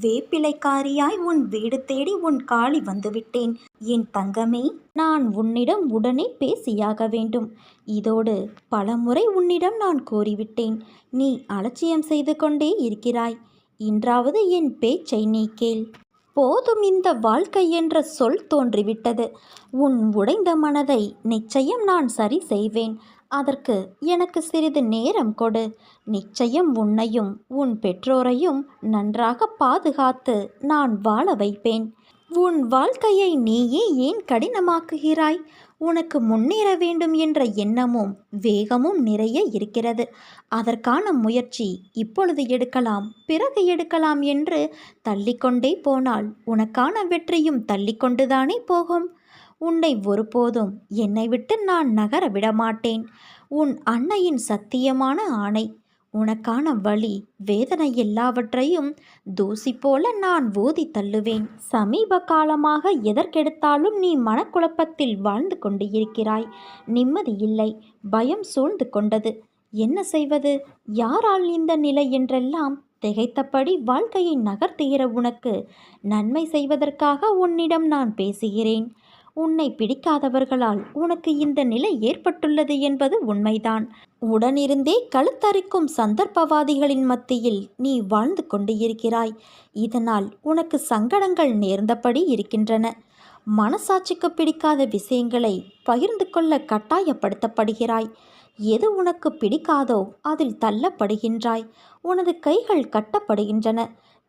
வேப்பிலைக்காரியாய் உன் வீடு தேடி உன் காளி வந்துவிட்டேன். என் தங்கமே நான் உன்னிடம் உடனே பேசியாக வேண்டும். இதோடு பலமுறை உன்னிடம் நான் கூறிவிட்டேன். நீ அலட்சியம் செய்து கொண்டே இருக்கிறாய். இன்றாவது என் பேச்சை நீ கேள். போதும் இந்த வாழ்க்கை என்ற சொல் தோன்றிவிட்டது. உன் உடைந்த மனதை நிச்சயம் நான் சரி செய்வேன். அதற்கு எனக்கு சிறிது நேரம் கொடு. நிச்சயம் உன்னையும் உன் பெற்றோரையும் நன்றாக பாதுகாத்து நான் வாழ வைப்பேன். உன் வாழ்க்கையை நீயே ஏன் கடினமாக்குகிறாய்? உனக்கு முன்னேற வேண்டும் என்ற எண்ணமும் வேகமும் நிறைய இருக்கிறது. அதற்கான முயற்சி இப்பொழுது எடுக்கலாம் பிறகு எடுக்கலாம் என்று தள்ளிக்கொண்டே போனால் உனக்கான வெற்றியும் தள்ளிக்கொண்டுதானே போகும். உன்னை ஒருபோதும் என்னை விட்டு நான் நகர விடமாட்டேன். உன் அன்னையின் சத்தியமான ஆணை உனக்கான வழி வேதனை எல்லாவற்றையும் தூசி போல நான் ஊதி தள்ளுவேன். சமீப காலமாக எதற்கெடுத்தாலும் நீ மனக்குழப்பத்தில் வாழ்ந்து கொண்டு இருக்கிறாய் நிம்மதி இல்லை பயம் சூழ்ந்து கொண்டது. என்ன செய்வது? யாரால் இந்த நிலை என்றெல்லாம் திகைத்தபடி வாழ்க்கையை நகர்த்துகிற உனக்கு நன்மை செய்வதற்காக உன்னிடம் நான் பேசுகிறேன். உன்னை பிடிக்காதவர்களால் உனக்கு இந்த நிலை ஏற்பட்டுள்ளது என்பது உண்மைதான். உடனிருந்தே கழுத்தரிக்கும் சந்தர்ப்பவாதிகளின் மத்தியில் நீ வாழ்ந்து கொண்டு இருக்கிறாய் இதனால் உனக்கு சங்கடங்கள் நேர்ந்தபடி இருக்கின்றன. மனசாட்சிக்கு பிடிக்காத விஷயங்களை பகிர்ந்து கொள்ள கட்டாயப்படுத்தப்படுகிறாய். எது உனக்கு பிடிக்காதோ அதில் தள்ளப்படுகின்றாய். உனது கைகள் கட்டப்படுகின்றன.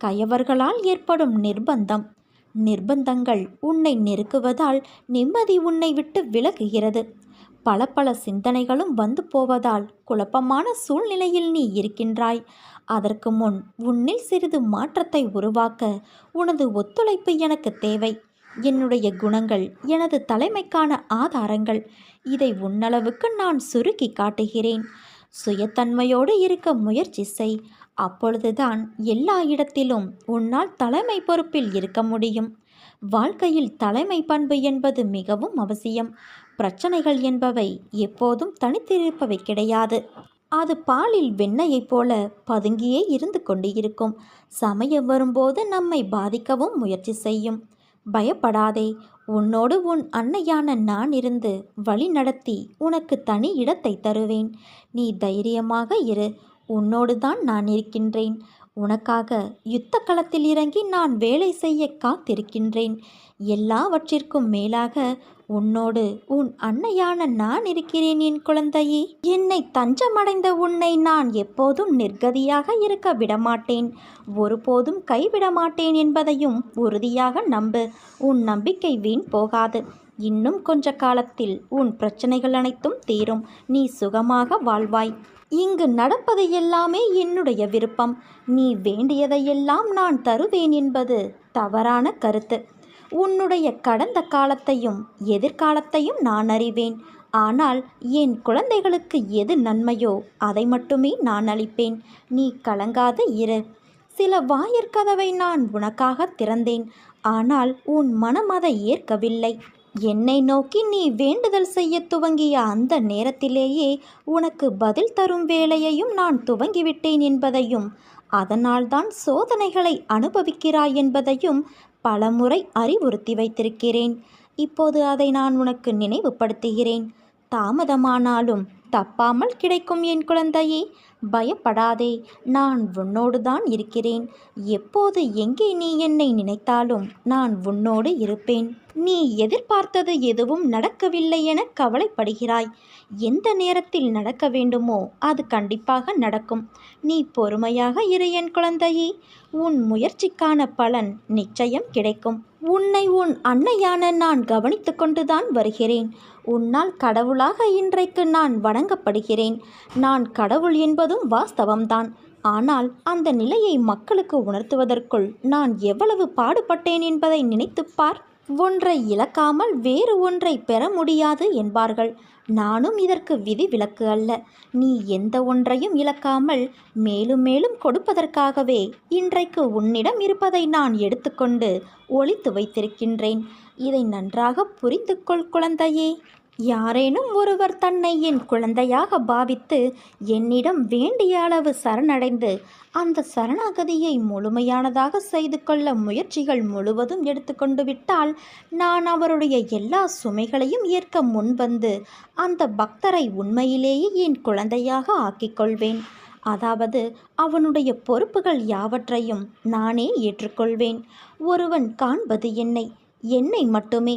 கயவர்களால் ஏற்படும் நிர்பந்தம். நிர்பந்தங்கள் உன்னை நெருக்குவதால் நிம்மதி உன்னை விட்டு விலகுகிறது. பல பல சிந்தனைகளும் வந்து போவதால் குழப்பமான சூழ்நிலையில் நீ இருக்கின்றாய். அதற்கு முன் உன்னில் சிறிது மாற்றத்தை உருவாக்க உனது ஒத்துழைப்பு எனக்கு தேவை. என்னுடைய குணங்கள் எனது தலைமைக்கான ஆதாரங்கள் இதை உன்னளவுக்கு நான் சுருக்கி காட்டுகிறேன். சுயத்தன்மையோடு இருக்க முயற்சி செய். அப்பொழுதுதான் எல்லா இடத்திலும் உன்னால் தலைமை பொறுப்பில் இருக்க முடியும். வாழ்க்கையில் தலைமை பண்பு என்பது மிகவும் அவசியம். பிரச்சனைகள் என்பவை எப்போதும் தனித்திருப்பவை கிடையாது. அது பாலில் வெண்ணையைப் போல பதுங்கியே இருந்து கொண்டு இருக்கும் சமயம் வரும்போது நம்மை பாதிக்கவும் முயற்சி செய்யும். பயப்படாதே உன்னோடு உன் அன்னையான நான் இருந்து வழி நடத்தி உனக்கு தனி இடத்தை தருவேன். நீ தைரியமாக இரு. உன்னோடு தான் நான் இருக்கின்றேன். உனக்காக யுத்த களத்தில் இறங்கி நான் வேலை செய்ய காத்திருக்கின்றேன். எல்லாவற்றிற்கும் மேலாக உன்னோடு உன் அன்னையான நான் இருக்கிறேன் என் குழந்தையே. என்னை தஞ்சமடைந்த உன்னை நான் எப்போதும் நிர்கதியாக இருக்க விடமாட்டேன். ஒருபோதும் கைவிட மாட்டேன் என்பதையும் உறுதியாக நம்பு. உன் நம்பிக்கை வீண் போகாது. இன்னும் கொஞ்ச காலத்தில் உன் பிரச்சனைகள் அனைத்தும் தீரும். நீ சுகமாக வாழ்வாய். இங்கு நடப்பது எல்லாமே என்னுடைய விருப்பம். நீ வேண்டியதையெல்லாம் நான் தருவேன் என்பது தவறான கருத்து. உன்னுடைய கடந்த காலத்தையும் எதிர்காலத்தையும் நான் அறிவேன். ஆனால் என் குழந்தைகளுக்கு எது நன்மையோ அதை மட்டுமே நான் அளிப்பேன். நீ கலங்காத இரு. சில வாயிற்கதவை நான் உனக்காக திறந்தேன். ஆனால் உன் மனம் அதை ஏற்கவில்லை. என்னை நோக்கி நீ வேண்டுதல் செய்ய துவங்கிய அந்த நேரத்திலேயே உனக்கு பதில் தரும் வேலையையும் நான் துவங்கிவிட்டேன் என்பதையும் அதனால்தான் சோதனைகளை அனுபவிக்கிறாய் என்பதையும் பலமுறை அறிவுறுத்தி வைத்திருக்கிறேன். இப்போது அதை நான் உனக்கு நினைவுபடுத்துகிறேன். தாமதமானாலும் தப்பாமல் கிடைக்கும் என் குழந்தையே. பயப்படாதே. நான் உன்னோடு தான் இருக்கிறேன். எப்போது எங்கே நீ என்னை நினைத்தாலும் நான் உன்னோடு இருப்பேன். நீ எதிர்பார்த்தது எதுவும் நடக்கவில்லை என கவலைப்படுகிறாய். எந்த நேரத்தில் நடக்க வேண்டுமோ அது கண்டிப்பாக நடக்கும். நீ பொறுமையாக இரு என் குழந்தையே. உன் முயற்சிக்கான பலன் நிச்சயம் கிடைக்கும். உன்னை உன் அன்னையான நான் கவனித்து கொண்டுதான் வருகிறேன். உன்னால் கடவுளாக இன்றைக்கு நான் வணங்கப்படுகிறேன். நான் கடவுள் என்பதும் வாஸ்தவம்தான். ஆனால் அந்த நிலையை மக்களுக்கு உணர்த்துவதற்குள் நான் எவ்வளவு பாடுபட்டேன் என்பதை நினைத்துப் பார். ஒன்றை இழக்காமல் வேறு ஒன்றை பெற முடியாது என்பார்கள். நானும் இதற்கு விதி விலக்கு அல்ல. நீ எந்த ஒன்றையும் இழக்காமல் மேலும் மேலும் கொடுப்பதற்காகவே இன்றைக்கு உன்னிடம் இருப்பதை நான் எடுத்துக்கொண்டு ஒளித்து வைத்திருக்கின்றேன். இதை நன்றாக புரிந்து கொள் குழந்தையே. யாரேனும் ஒருவர் தன்னை என் குழந்தையாக பாவித்து என்னிடம் வேண்டிய அளவு சரணடைந்து அந்த சரணாகதியை முழுமையானதாக செய்து கொள்ள முயற்சிகள் முழுவதும் எடுத்துக்கொண்டு விட்டால் நான் அவருடைய எல்லா சுமைகளையும் ஏற்க முன்வந்து அந்த பக்தரை உண்மையிலேயே என் குழந்தையாக ஆக்கிக்கொள்வேன் அதாவது அவனுடைய பொறுப்புகள் யாவற்றையும் நானே ஏற்றுக்கொள்வேன். ஒருவன் காண்பது என்னை என்னை மட்டுமே.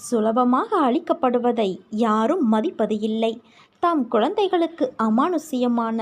சுலபமாக அளிக்கப்படுவதை யாரும் மதிப்பது இல்லை தம் குழந்தைகளுக்கு அமானுஷ்யமான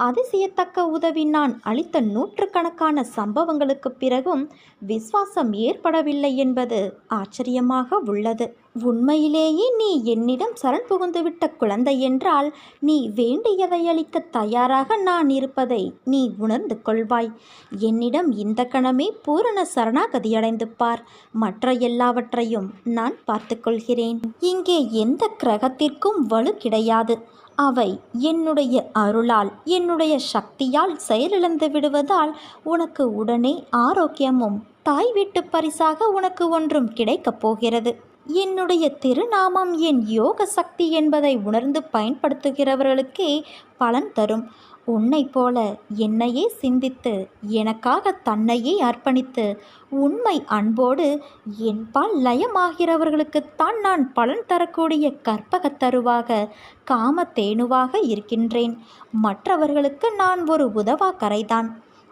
அதிசயத்தக்க உதவி நான் அளித்த நூற்றுக்கணக்கான சம்பவங்களுக்குப் பிறகும் விசுவாசம் ஏற்படவில்லை என்பது ஆச்சரியமாக உள்ளது. உண்மையிலேயே நீ என்னிடம் சரண் புகுந்துவிட்ட குழந்தை என்றால் நீ வேண்டியதை அளிக்க தயாராக நான் இருப்பதை நீ உணர்ந்து கொள்வாய். என்னிடம் இந்த கணமே பூரண சரணாகதியடைந்து பார். மற்ற எல்லாவற்றையும் நான் பார்த்துக்கொள்கிறேன் இங்கே எந்த கிரகத்திற்கும் வலு கிடையாது. அவை என்னுடைய அருளால் என்னுடைய சக்தியால் செயலிழந்து விடுவதால் உனக்கு உடனே ஆரோக்கியமும் தாய் வீட்டு பரிசாக உனக்கு ஒன்றும் கிடைக்கப் போகிறது. என்னுடைய திருநாமம் என் யோக சக்தி என்பதை உணர்ந்து பயன்படுத்துகிறவர்களுக்கே பலன் தரும். உன்னைப் போல என்னையே சிந்தித்து எனக்காக தன்னையே அர்ப்பணித்து உண்மை அன்போடு என்பால் லயமாகிறவர்களுக்குத்தான் நான் பலன் தரக்கூடிய கற்பகத் தருவாக காம தேனுவாக இருக்கின்றேன். மற்றவர்களுக்கு நான் ஒரு உதவா கரைதான்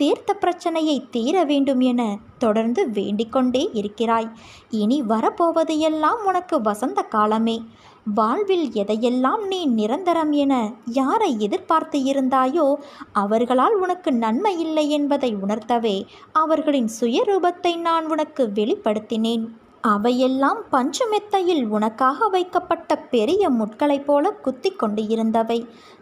தீர்த்த பிரச்சனையை தீர வேண்டும் என தொடர்ந்து வேண்டிக்கொண்டே இருக்கிறாய். இனி வரப்போவதையெல்லாம் உனக்கு வசந்த காலமே. வாழ்வில் எதையெல்லாம் நீ நிரந்தரம் என யாரை எதிர்பார்த்து இருந்தாயோ அவர்களால் உனக்கு நன்மை இல்லை என்பதை உணர்த்தவே அவர்களின் சுயரூபத்தை நான் உனக்கு வெளிப்படுத்தினேன். அவையெல்லாம் பஞ்சமெத்தையில் உனக்காக வைக்கப்பட்ட பெரிய முட்களைப் போல குத்தி கொண்டு இருந்தவை.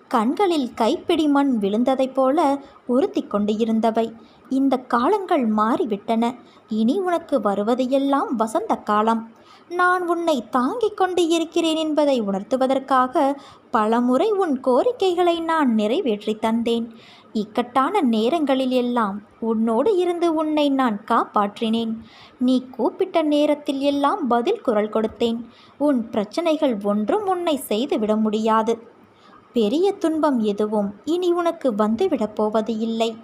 கண்களில் கைப்பிடி மண் விழுந்ததைப் போல உறுத்தி கொண்டு இருந்தவை இந்த காலங்கள் மாறிவிட்டன. இனி உனக்கு வருவதையெல்லாம் வசந்த காலம். நான் உன்னை தாங்கிக் கொண்டு இருக்கிறேன் என்பதை உணர்த்துவதற்காக பலமுறை உன் கோரிக்கைகளை நான் நிறைவேற்றி தந்தேன். இக்கட்டான நேரங்களில் எல்லாம் உன்னோடு இருந்து உன்னை நான் காப்பாற்றினேன். நீ கூப்பிட்ட நேரத்தில் எல்லாம் பதில் குரல் கொடுத்தேன். உன் பிரச்சனைகள் ஒன்றும் உன்னை செய்துவிட முடியாது. பெரிய துன்பம் எதுவும் இனி உனக்கு வந்துவிடப் போவது இல்லை.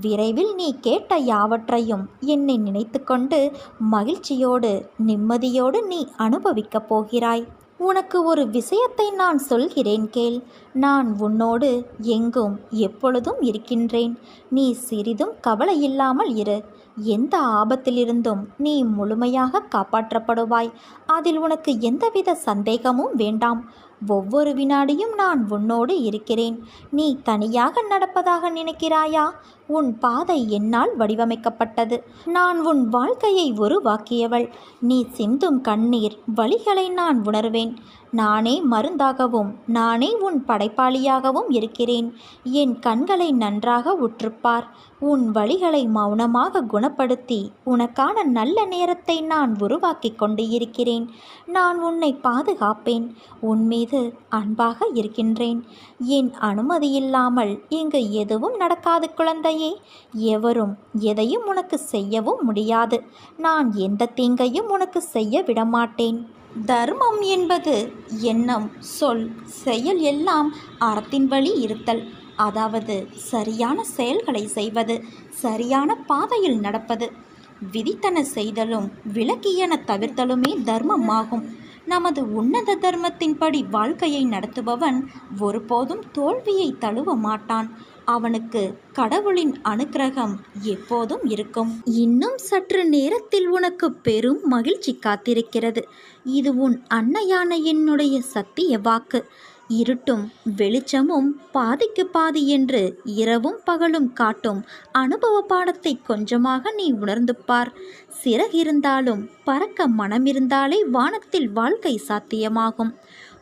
விரைவில் நீ கேட்ட யாவற்றையும் என்னை நினைத்துக்கொண்டு மகிழ்ச்சியோடு நிம்மதியோடு நீ அனுபவிக்கப் போகிறாய். உனக்கு ஒரு விஷயத்தை நான் சொல்கிறேன் கேள். நான் உன்னோடு எங்கும் எப்பொழுதும் இருக்கின்றேன். நீ சிறிதும் கவலை இல்லாமல் இரு. எந்த ஆபத்திலிருந்தும் நீ முழுமையாக காப்பாற்றப்படுவாய். அதில் உனக்கு எந்தவித சந்தேகமும் வேண்டாம். ஒவ்வொரு வினாடியும் நான் உன்னோடு இருக்கிறேன். நீ தனியாக நடப்பதாக நினைக்கிறாயா? உன் பாதை என்னால் வடிவமைக்கப்பட்டது. நான் உன் வாழ்க்கையை உருவாக்கியவள். நீ சிந்தும் கண்ணீர் வழிகளை நான் உணர்வேன். நானே மருந்தாகவும் நானே உன் படைப்பாளியாகவும் இருக்கிறேன். என் கண்களை நன்றாக உற்றுப்பார். உன் வழிகளை மௌனமாக குணப்படுத்தி உனக்கான நல்ல நேரத்தை நான் உருவாக்கி கொண்டு இருக்கிறேன். நான் உன்னை பாதுகாப்பேன். உன் மீது அன்பாக இருக்கின்றேன். என் அனுமதியில்லாமல் இங்கு எதுவும் நடக்காது குழந்தை குழந்தையே எவரும் எதையும் உனக்கு செய்யவும் முடியாது. நான் எந்த தீங்கையும் உனக்கு செய்ய விடமாட்டேன். தர்மம் என்பது எண்ணம் சொல் செயல் எல்லாம் அறத்தின் வழி இருத்தல். அதாவது சரியான செயல்களை செய்வது சரியான பாதையில் நடப்பது. விதித்தன செய்தலும் விலக்கியன தவிர்த்தலுமே தர்மமாகும். நமது உன்னத தர்மத்தின்படி வாழ்க்கையை நடத்துபவன் ஒருபோதும் தோல்வியை தழுவ மாட்டான். அவனுக்கு கடவுளின் அனுக்கிரகம் எப்போதும் இருக்கும். இன்னும் சற்று நேரத்தில் உனக்கு பெரும் மகிழ்ச்சி காத்திருக்கிறது. இது உன் அன்னையான என்னுடைய சத்திய வாக்கு. இருட்டும் வெளிச்சமும் பாதிக்கு பாதி என்று இரவும் பகலும் காட்டும் அனுபவ பாடத்தை கொஞ்சமாக நீ உணர்ந்து பார். சிறகிருந்தாலும் பறக்க மனமிருந்தாலே வானத்தில் வாழ்க்கை சாத்தியமாகும்.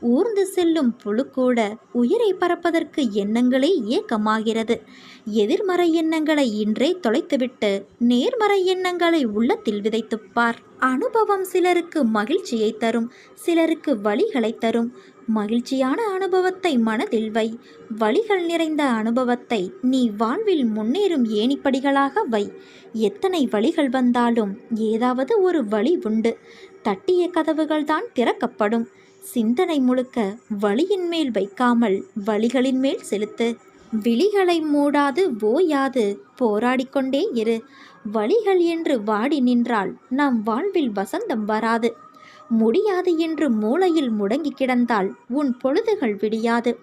ஊர்ந்து செல்லும் புழு கூட உயிரை பறப்பதற்கு எண்ணங்களே இயக்கமாகிறது எதிர்மறை எண்ணங்களை இன்றே தொலைத்துவிட்டு நேர்மறை எண்ணங்களை உள்ளத்தில் விதைத்துப்பார். அனுபவம் சிலருக்கு மகிழ்ச்சியை தரும் சிலருக்கு வழிகளை தரும். மகிழ்ச்சியான அனுபவத்தை மனதில் வை வழிகள் நிறைந்த அனுபவத்தை நீ வாழ்வில் முன்னேறும் ஏணிப்படிகளாக வை. எத்தனை வழிகள் வந்தாலும் ஏதாவது ஒரு வழி உண்டு. தட்டிய கதவுகள்தான் திறக்கப்படும். சிந்தனை முழுக்க வழியின் மேல் வைக்காமல் வழிகளின் மேல் செலுத்து. விழிகளை மூடாது ஓயாது போராடிக்கொண்டே இரு. வழிகள் என்று வாடி நின்றால் நம் வாழ்வில் வசந்தம் வராது. முடியாது என்று மூளையில் முடங்கி கிடந்தால் உன் பொழுதுகள் விடியாது.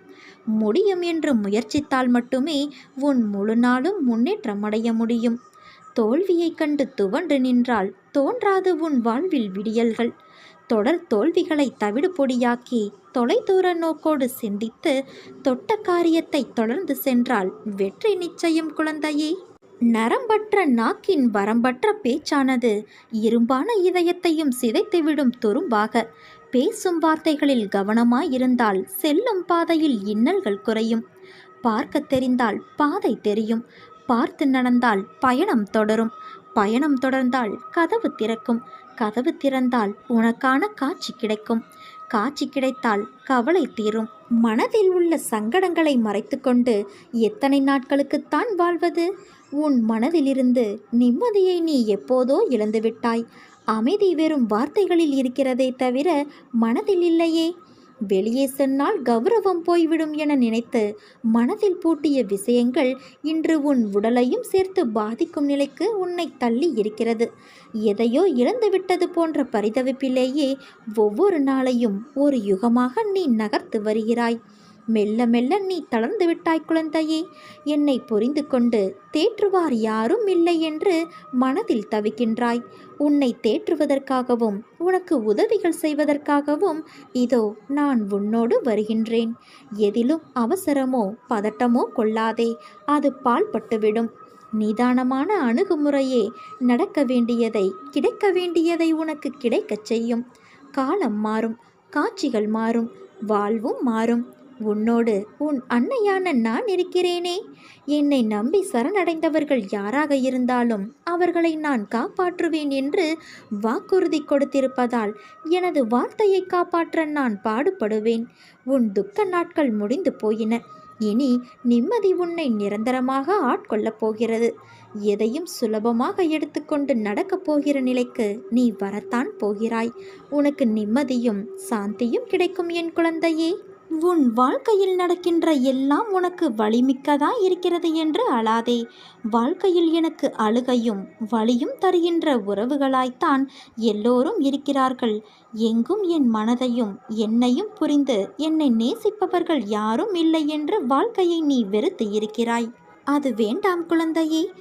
முடியும் என்று முயற்சித்தால் மட்டுமே உன் முழு நாளும் முன்னேற்றம் அடைய முடியும். தோல்வியைக் கண்டு துவண்டு நின்றால் தோன்றாது உன் வாழ்வில் விடியல்கள். தொடர் தோல்விகளை தவிடு பொடியாக்கி தொலைதூர நோக்கோடு சிந்தித்து தொட்ட காரியத்தை தொடர்ந்து சென்றால் வெற்றி நிச்சயம் குழந்தையே. நரம்பற்ற நாக்கின் வரம்பற்ற பேச்சானது இரும்பான இதயத்தையும் சிதைத்துவிடும் துரும்பாக. பேசும் வார்த்தைகளில் கவனமாயிருந்தால் செல்லும் பாதையில் இன்னல்கள் குறையும். பார்க்க தெரிந்தால் பாதை தெரியும். பார்த்து நடந்தால் பயணம் தொடரும். பயணம் தொடர்ந்தால் கதவு திறக்கும். கதவு திறந்தால் உனக்கான காட்சி கிடைக்கும். காட்சி கிடைத்தால் கவலை தீரும். மனதில் உள்ள சங்கடங்களை மறைத்துக்கொண்டு எத்தனை நாட்களுக்குத்தான் வாழ்வது? உன் மனதிலிருந்து நிம்மதியை நீ எப்போதோ இழந்துவிட்டாய். அமைதி வெறும் வார்த்தைகளில் இருக்கிறதே தவிர மனதில் இல்லையே. வெளியே சென்றால் கௌரவம் போய்விடும் என நினைத்து மனதில் பூட்டிய விஷயங்கள் இன்று உன் உடலையும் சேர்த்து பாதிக்கும் நிலைக்கு உன்னை தள்ளி இருக்கிறது. எதையோ இழந்துவிட்டது போன்ற பரிதவிப்பிலேயே ஒவ்வொரு நாளையும் ஒரு யுகமாக நீ நகர்த்து வருகிறாய். மெல்ல மெல்ல நீ தளர்ந்து விட்டாய் குழந்தையே. என்னை புரிந்து கொண்டு தேற்றுவார் யாரும் இல்லை என்று மனதில் தவிக்கின்றாய். உன்னை தேற்றுவதற்காகவும் உனக்கு உதவிகள் செய்வதற்காகவும் இதோ நான் உன்னோடு வருகின்றேன். எதிலும் அவசரமோ பதட்டமோ கொள்ளாதே. அது பால்பட்டுவிடும் நிதானமான அணுகுமுறையே நடக்க வேண்டியதை கிடைக்க வேண்டியதை உனக்கு கிடைக்கச் செய்யும். காலம் மாறும் காட்சிகள் மாறும் வாழ்வும் மாறும். உன்னோடு உன் அன்னையான நான் இருக்கிறேனே. என்னை நம்பி சரணடைந்தவர்கள் யாராக இருந்தாலும் அவர்களை நான் காப்பாற்றுவேன் என்று வாக்குறுதி கொடுத்திருப்பதால் எனது வார்த்தையை காப்பாற்ற நான் பாடுபடுவேன். உன் துக்க நாட்கள் முடிந்து போயின. இனி நிம்மதி உன்னை நிரந்தரமாக ஆட்கொள்ளப் போகிறது. எதையும் சுலபமாக எடுத்துக்கொண்டு நடக்கப் போகிற நிலைக்கு நீ வரத்தான் போகிறாய். உனக்கு நிம்மதியும் சாந்தியும் கிடைக்கும் என் குழந்தையே. உன் வாழ்க்கையில் நடக்கின்ற எல்லாம் உனக்கு வலிமிக்கதா இருக்கிறது என்று அழாதே. வாழ்க்கையில் எனக்கு அழுகையும் வலியும் தருகின்ற உறவுகளாய்த்தான் எல்லோரும் இருக்கிறார்கள். எங்கும் என் மனதையும் என்னையும் புரிந்து என்னை நேசிப்பவர்கள் யாரும் இல்லை என்று வாழ்க்கையை நீ வெறுத்து இருக்கிறாய். அது வேண்டாம் குழந்தையே.